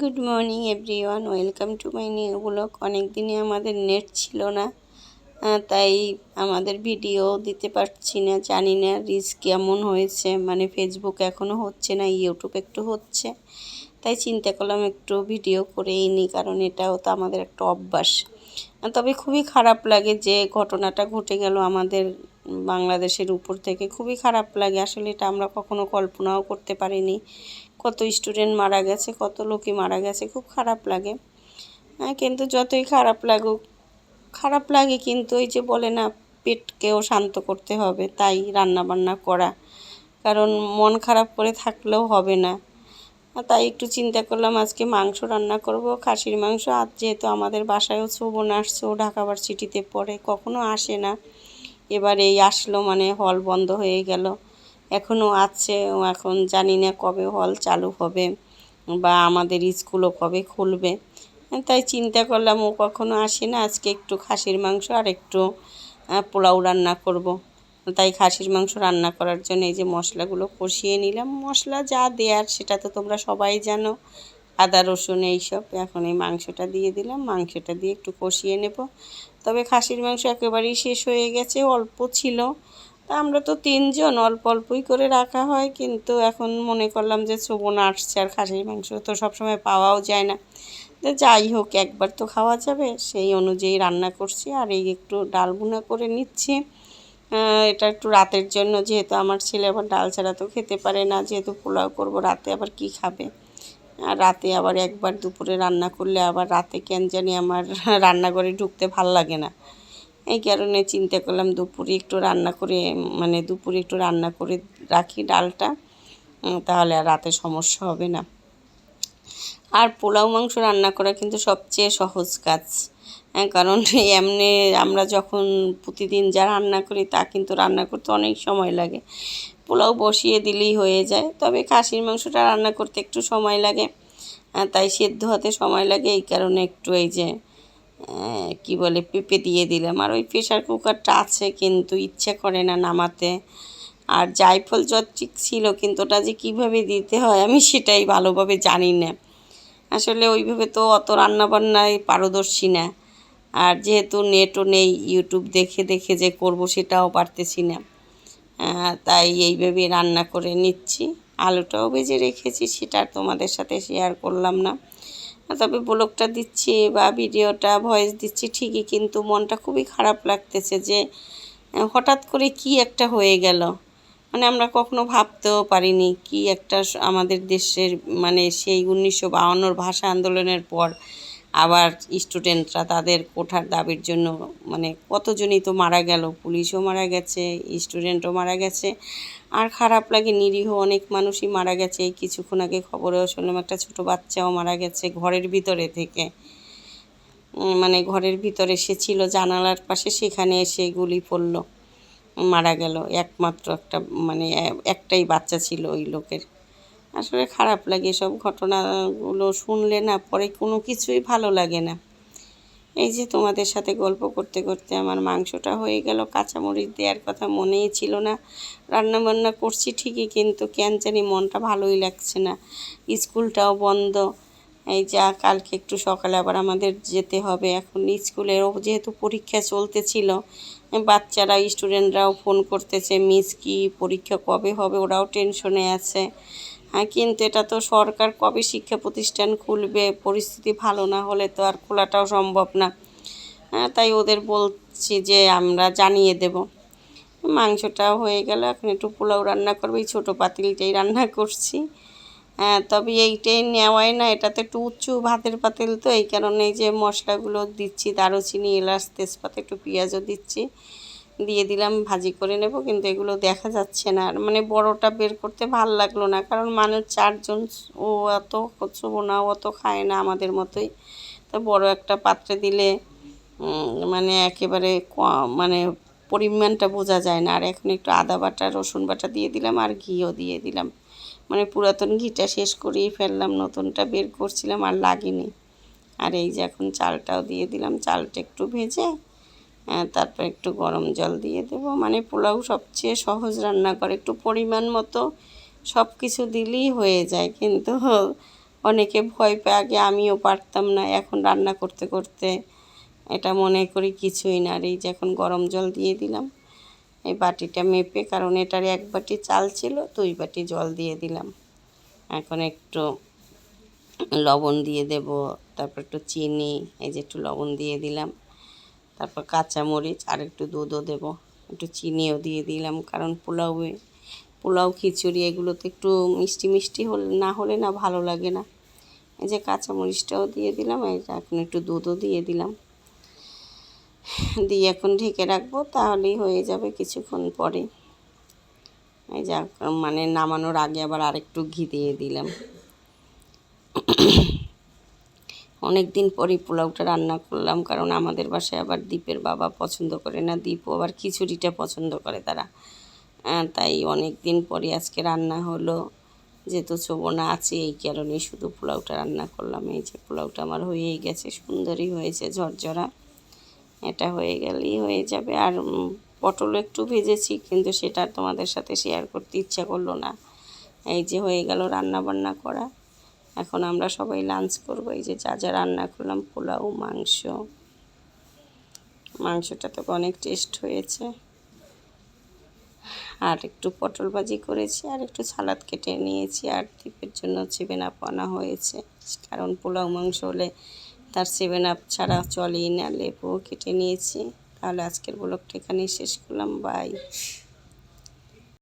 Good morning everyone welcome to my new অনেক দিনে আমাদের নেট ছিল না। তাই আমাদের ভিডিও দিতে পারছি না। জানি না রিচ কেমন হয়েছে। মানে ফেসবুক এখনও হচ্ছে না ইউটিউব একটু হচ্ছে। তাই চিন্তা করলাম একটু ভিডিও করেই নিই কারণ এটাও তো আমাদের একটা অভ্যাস। তবে খুবই খারাপ লাগে যে ঘটনাটা ঘটে গেল আমাদের বাংলাদেশের উপর থেকে খুবই খারাপ লাগে। আসলে এটা আমরা কখনো কল্পনাও করতে পারিনি। কত স্টুডেন্ট মারা গেছে, কত লোকই মারা গেছে, খুব খারাপ লাগে। হ্যাঁ কিন্তু যতই খারাপ লাগুক, খারাপ লাগে কিন্তু ওই যে বলে না, পেটকেও শান্ত করতে হবে, তাই রান্না বান্না করা। কারণ মন খারাপ করে থাকলেও হবে না। তাই একটু চিন্তা করলাম, আজকে মাংস রান্না করব, খাসির মাংস। আর যেহেতু আমাদের বাসায়ও শোভন আসছে, ও ঢাকা ভার্সিটিতে পড়ে, কখনো আসে না। এবার এই আসলো মানে হল বন্ধ হয়ে গেল। এখনও আছে এখন জানি না কবে হল চালু হবে বা আমাদের স্কুলও কবে খুলবে। তাই চিন্তা করলাম, ও কখনো আসে না, আজকে একটু খাসির মাংস আর একটু পোলাও রান্না করব। তাই খাসির মাংস রান্না করার জন্য এই যে মশলাগুলো কষিয়ে নিলাম। মশলা যা দেওয়ার সেটা তো তোমরা সবাই জানো। আদা, রসুন এইসব। এখন এই মাংসটা দিয়ে দিলাম। মাংসটা দিয়ে একটু কষিয়ে নেব। তবে খাসির মাংস একেবারেই শেষ হয়ে গেছে, অল্প ছিল। তা আমরা তো তিনজন অল্প অল্পই করে রাখা হয়, কিন্তু এখন মনে করলাম যে শ্রবণ আসছে আর খাসির মাংস তো সবসময় পাওয়াও যায় না। যাই হোক, একবার তো খাওয়া যাবে। সেই অনুযায়ী রান্না করছি আর এই একটু ডাল ভুনা করে নিচ্ছি। এটা একটু রাতের জন্য, যেহেতু আমার ছেলে আবার ডাল ছাড়া তো খেতে পারে না, যেহেতু পোলাও করব, রাতে আবার কি খাবে? আর রাতে আবার একবার দুপুরে রান্না করলে আবার রাতে কেন জানি আমার রান্নাঘরে ঢুকতে ভালো লাগে না। এই কারণে চিন্তা করলাম দুপুরে একটু রান্না করে মানে দুপুরে একটু রান্না করে রাখি ডালটা তাহলে আর রাতে সমস্যা হবে না। আর পোলাও মাংস রান্না করা কিন্তু সবচেয়ে সহজ কাজ। হ্যাঁ কারণ এমনি আমরা যখন প্রতিদিন যা রান্না করি তা কিন্তু রান্না করতে অনেক সময় লাগে। পোলাও বসিয়ে দিলেই হয়ে যায়। তবে খাসির মাংসটা রান্না করতে একটু সময় লাগে তাই সেদ্ধ হতে সময় লাগে। এই কারণে একটু এই যে কি বলে, পেঁপে দিয়ে দিলাম। আর ওই প্রেশার কুকারটা আছে কিন্তু ইচ্ছে করে না নামাতে। আর জায়ফল জত্রিক ছিল কিন্তু ওটা যে কীভাবে দিতে হয় আমি সেটাই ভালোভাবে জানি না। আসলে ওইভাবে তো অত রান্নাবান্নায় পারদর্শী না। আর যেহেতু নেটও নেই, ইউটিউব দেখে দেখে যে করব সেটাও পারতেছি না। তাই এইভাবে রান্না করে নিচ্ছি। আলুটাও ভেজে রেখেছি, সেটা আর তোমাদের সাথে শেয়ার করলাম না। তবে ব্লগটা দিচ্ছি বা ভিডিওটা ভয়েস দিচ্ছি ঠিকই, কিন্তু মনটা খুবই খারাপ লাগতেছে যে হঠাৎ করে কি একটা হয়ে গেল। মানে আমরা কখনো ভাবতেও পারিনি কি একটা আমাদের দেশের মানে সেই উনিশশো বাহান্নর ভাষা আন্দোলনের পর আবার স্টুডেন্টরা তাদের কোঠার দাবির জন্য মানে কতজনই তো মারা গেল, পুলিশও মারা গেছে, স্টুডেন্টও মারা গেছে। আর খারাপ লাগে, নিরীহ অনেক মানুষই মারা গেছে। এই কিছুক্ষণ আগে খবরেও শুনলাম, একটা ছোট বাচ্চাও মারা গেছে ঘরের ভিতরে থেকে। মানে ঘরের ভিতরে সে ছিল, জানালার পাশে সেখানে এসে গুলি পড়ল মারা গেল, একমাত্র একটা মানে একটাই বাচ্চা ছিল ওই লোকের। আসলে খারাপ লাগে এসব ঘটনাগুলো শুনলে না, পরে কোনো কিছুই ভালো লাগে না। এই যে তোমাদের সাথে গল্প করতে করতে আমার মাংসটা হয়ে গেল, কাঁচামরিচ দেওয়ার কথা মনেই ছিল না। রান্না বান্না করছি ঠিকই, কিন্তু কেন জানি মনটা ভালোই লাগছে না। স্কুলটাও বন্ধ। এই যা, কালকে একটু সকালে আবার আমাদের যেতে হবে। এখন স্কুলেরও যেহেতু পরীক্ষা চলতেছিল, বাচ্চারা, স্টুডেন্টরাও ফোন করতেছে, মিস কি, পরীক্ষা কবে হবে? ওরাও টেনশনে আছে। কিন্তু এটা তো সরকার কবে শিক্ষা প্রতিষ্ঠান খুলবে? পরিস্থিতি ভালো না হলে তো আর খোলাটাও সম্ভব না। হ্যাঁ তাই ওদের বলছি যে আমরা জানিয়ে দেব। মাংসটাও হয়ে গেল, এখন একটু পোলাও রান্না করব, এই ছোটো পাতিলটাই রান্না করছি। হ্যাঁ তবে এইটাই নেওয়াই না, এটাতে একটু উঁচু ভাতের পাতিল তো, এই কারণে যে মশলাগুলো দিচ্ছি, দারুচিনি, এলাচ, তেজপাতা, একটু পেঁয়াজও দিচ্ছি। দিয়ে দিলাম, ভাজি করে নেব, কিন্তু এগুলো দেখা যাচ্ছে না। আর মানে বড়টা বের করতে ভালো লাগল না, কারণ মানুষ চারজন, ও অত করছবো না অত খায় না আমাদের মতোই। তো বড় একটা পাত্রে দিলে মানে একেবারে মানে পরিমাণটা বোঝা যায় না। আর এখন একটু আদা বাটা, রসুন বাটা দিয়ে দিলাম আর ঘিও দিয়ে দিলাম। মানে পুরাতন ঘিটা শেষ করেই ফেললাম, নতুনটা বের করছিলাম আর লাগেনি। আর এই যে এখন চালটাও দিয়ে দিলাম, চালটা একটু ভেজে তারপর একটু গরম জল দিয়ে দেবো। মানে পোলাও সবচেয়ে সহজ রান্না করে। একটু পরিমাণ মতো সব কিছু দিলেই হয়ে যায়। কিন্তু অনেকে ভয় পায়, আগে আমিও পারতাম না। এখন রান্না করতে করতে এটা মনে করি কিছুই না। আর এই যে এখন গরম জল দিয়ে দিলাম, এই বাটিটা মেপে, কারণ এটার এক বাটি চাল ছিল দুই বাটি জল দিয়ে দিলাম। এখন একটু লবণ দিয়ে দেব, তারপর একটু চিনি, এই যে একটু লবণ দিয়ে দিলাম। তারপর কাঁচামরিচ আর একটু দুধও দেব। একটু চিনিও দিয়ে দিলাম, কারণ পোলাওয়ে পোলাও খিচুড়ি এগুলোতে একটু মিষ্টি মিষ্টি হলে, না হলে না ভালো লাগে না। এই যে কাঁচামরিচটাও দিয়ে দিলাম এখন একটু দুধও দিয়ে দিলাম। দিয়ে এখন ঢেকে রাখব, তাহলেই হয়ে যাবে কিছুক্ষণ পরে। এই যা মানে নামানোর আগে আবার আরেকটু ঘি দিয়ে দিলাম। অনেক দিন পরই পোলাওটা রান্না করলাম, কারণ আমাদের বাসায় আবার দ্বীপের বাবা পছন্দ করে না দ্বীপও আবার খিচুড়িটা পছন্দ করে তারা। তাই অনেক দিন পরে আজকে রান্না হলো, যেহেতু চোবনা আছে, এই কারণেই শুধু পোলাওটা রান্না করলাম। এই যে পোলাওটা আমার হয়েই গেছে, সুন্দরই হয়েছে, ঝরঝরা। এটা হয়ে গেলেই হয়ে যাবে। আর পটল একটু ভেজেছি, কিন্তু সেটা তোমাদের সাথে শেয়ার করতে ইচ্ছা করল না। এই যে হয়ে গেল রান্না বান্না করা। এখন আমরা সবাই লাঞ্চ করব। এই যে যা যা রান্না করলাম, পোলাও, মাংস। মাংসটা তো অনেক টেস্ট হয়েছে। আর একটু পটল ভাজি করেছি আর একটু সালাদ কেটে নিয়েছি। আর দ্বীপের জন্য সেভেন আপ আনা হয়েছে। কারণ পোলাও, মাংস হলে তার সেভেন আপ ছাড়া চলেই না। লেবুও কেটে নিয়েছি। তাহলে আজকের ব্লগটা এখানেই শেষ করলাম। বাই